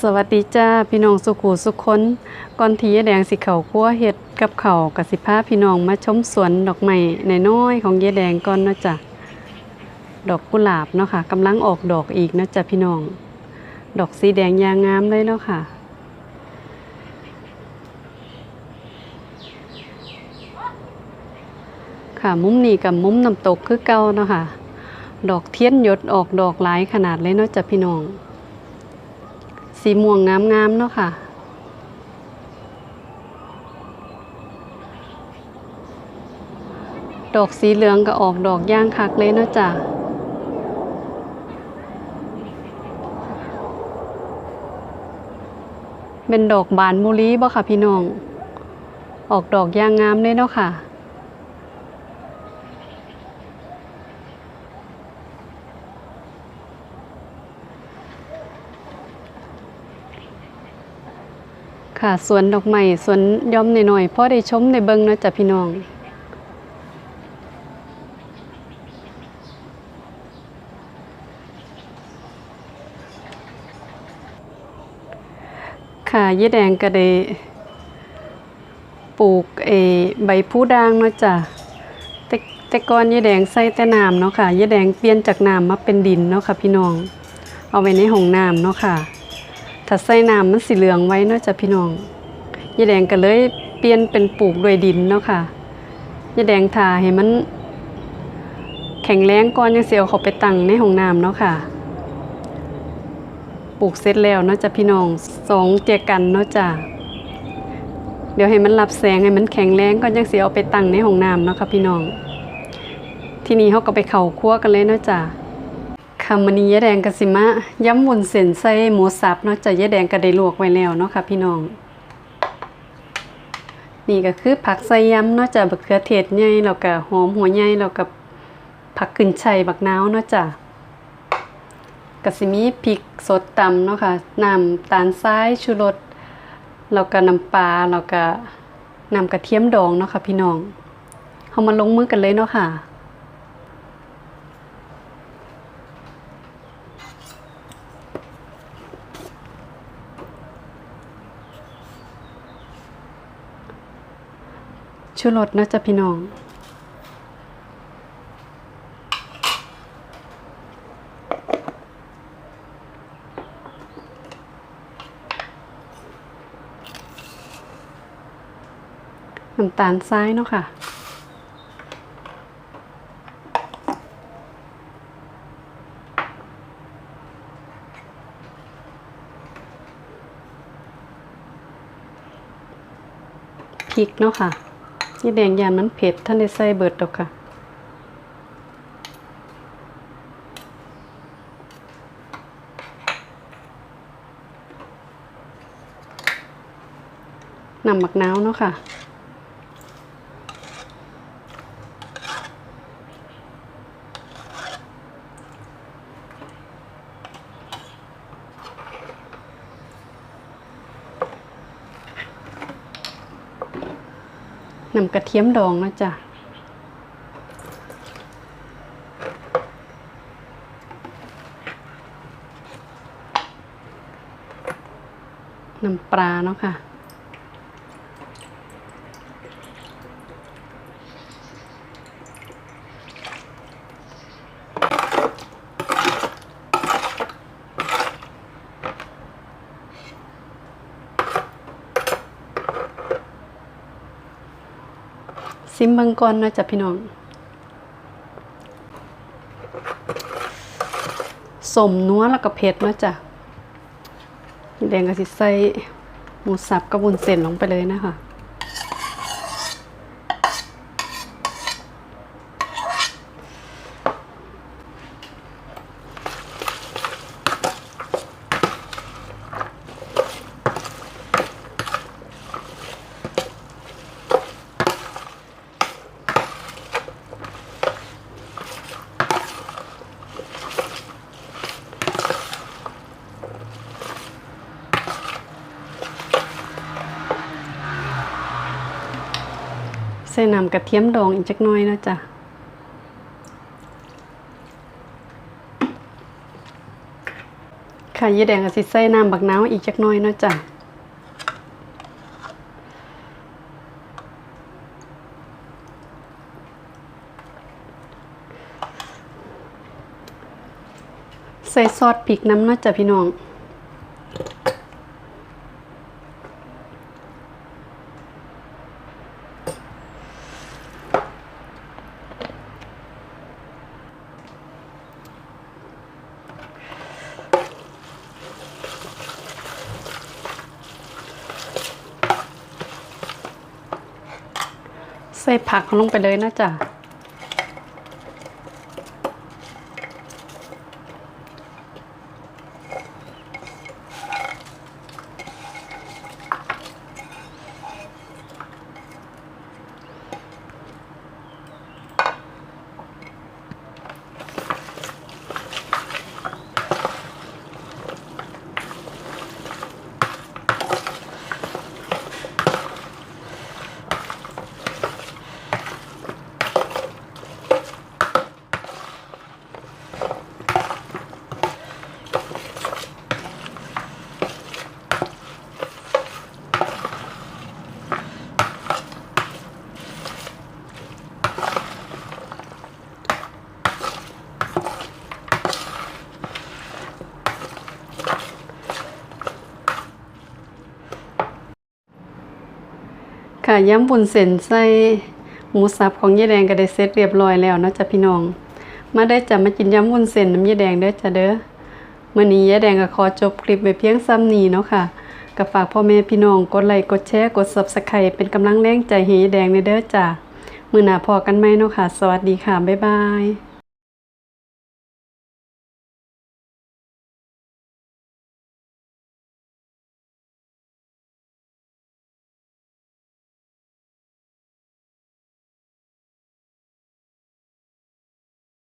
สวัสดีจ้าพี่น้องสุขูสุขคนก่อนทียายแดงสิเขาคั่วเห็ดกับเขากับสิพาพี่น้องมาชมสวนดอกไม้น้อยของยายแดงก่อนเนาะจ้ะดอกกุหลาบเนาะค่ะกำลังออกดอกอีกเนาะจ้ะพี่น้อง ดอกสีแดงยางงามเลยเนาะค่ะ ค่ะมุมนี้กับมุมน้ำตกคือเก่าเนาะค่ะ ดอกเทียนหยดออกดอกหลายขนาดเลยเนาะจ้ะพี่น้อง สีม่วงงามๆเนาะค่ะ ดอกสีเหลืองก็ออกดอกย่างคักเลยเนาะจ้ะเป็นดอกบานมุลีบ่ค่ะพี่น้อง ออกดอกย่างงามเลยเนาะค่ะ ค่ะสวนดอกไม้สวนย่อมหน่อยๆพ่อได้ชมในเบิงเนาะจ้ะพี่น้องค่ะยี่แดงก็ได้ปลูกเออใบผู้ด่างเนาะจ้ะแต่แต่ก่อนยี่แดงใส่แต่น้ำเนาะค่ะยี่แดงเปลี่ยนจากน้ำมาเป็นดินเนาะค่ะพี่น้อง เอาไว้ในห้องน้ำเนาะค่ะ ถ้าใส่น้ำมันสีเหลืองไว้เนาะจ้ะพี่น้องยายแดงก็เลยเปลี่ยนเป็นปลูกด้วยดินเนาะค่ะยายแดงทาให้มัน แข็งแรงก่อนยังเสียวเขาไปตั้งในห้องน้ำเนาะค่ะ ปลูกเสร็จแล้วเนาะจ้ะพี่น้องสองเจยกันเนาะจ้ะเดี๋ยวให้มันรับแสงให้มันแข็งแรงก่อนยังเสียเอาไปตั้งในห้องน้ำเนาะค่ะพี่น้อง ทีนี้เขาก็ไปเข่าคั่วกันเลยเนาะจ้ะ คำมันนี้ยายแดงกะสิมะย้ำวนเส้นใส่หมูสับเนาะจะยายแดงก็ได้ลวกไว้แล้วเนาะค่ะพี่น้อง นี่ก็คือผักใส่ย้ำเนาะจะบักเขือเทศใหญ่แล้วก็หอมหัวใหญ่แล้วก็ผักขึ้นชัยบักนาวเนาะจ้ะกะสิมีพริกสดตำเนาะค่ะน้ำตาลทรายชูรสแล้วก็น้ำปลาแล้วก็น้ำกระเทียมดองเนาะค่ะพี่น้องเฮามาลงมือกันเลยเนาะค่ะ ชูรสนะจ้ะพี่น้องน้ำตาลทรายเนาะค่ะ พริกเนาะค่ะ นี่แดงยานมันเผ็ดท่านได้ใส่เบิดดอกค่ะ นำหมักน้าวเนาะค่ะ นำกระเทียมดองนะจ๊ะน้ำปลาเนาะค่ะ ซิมเบังก่อนเนาะจ้ะพี่น้องสมนัวแล้วก็เผ็ดเนาะจ้ะแดงก็สิใส่หมูสับกับวุ้นเส้นลงไปเลยนะคะ ใส่น้ำกระเทียมดองอีกจักน้อยนะจ๊ะค่ะค่ะยายแดงก็สิใส่น้ำบักนาวอีกจักหน่อยนะจ้ะใส่ซอสพริกน้ำนะจ้ะพี่น้อง ใส่ผักลงไปเลยนะจ๊ะ ค่ะย้ำบุญเส้นใส่หมูสับของยายแดงก็ได้เสร็จเรียบร้อยแล้วนะจ้ะพี่น้อง มาได้จะมากินย้ำบุญเส้นน้ำยายแดงเด้อจ้ะเด้อมื้อนี้ยายแดงก็ขอจบคลิปไว้เพียงซ้ำนี้เนาะค่ะก็ฝากพ่อแม่พี่น้องกดไลค์กดแชร์กด Subscribe เป็นกำลังแรงใจให้ยายแดงในเด้อจ้ะมือหน้าพอกันไหมเนาะค่ะ สวัสดีค่ะ บ๊ายบาย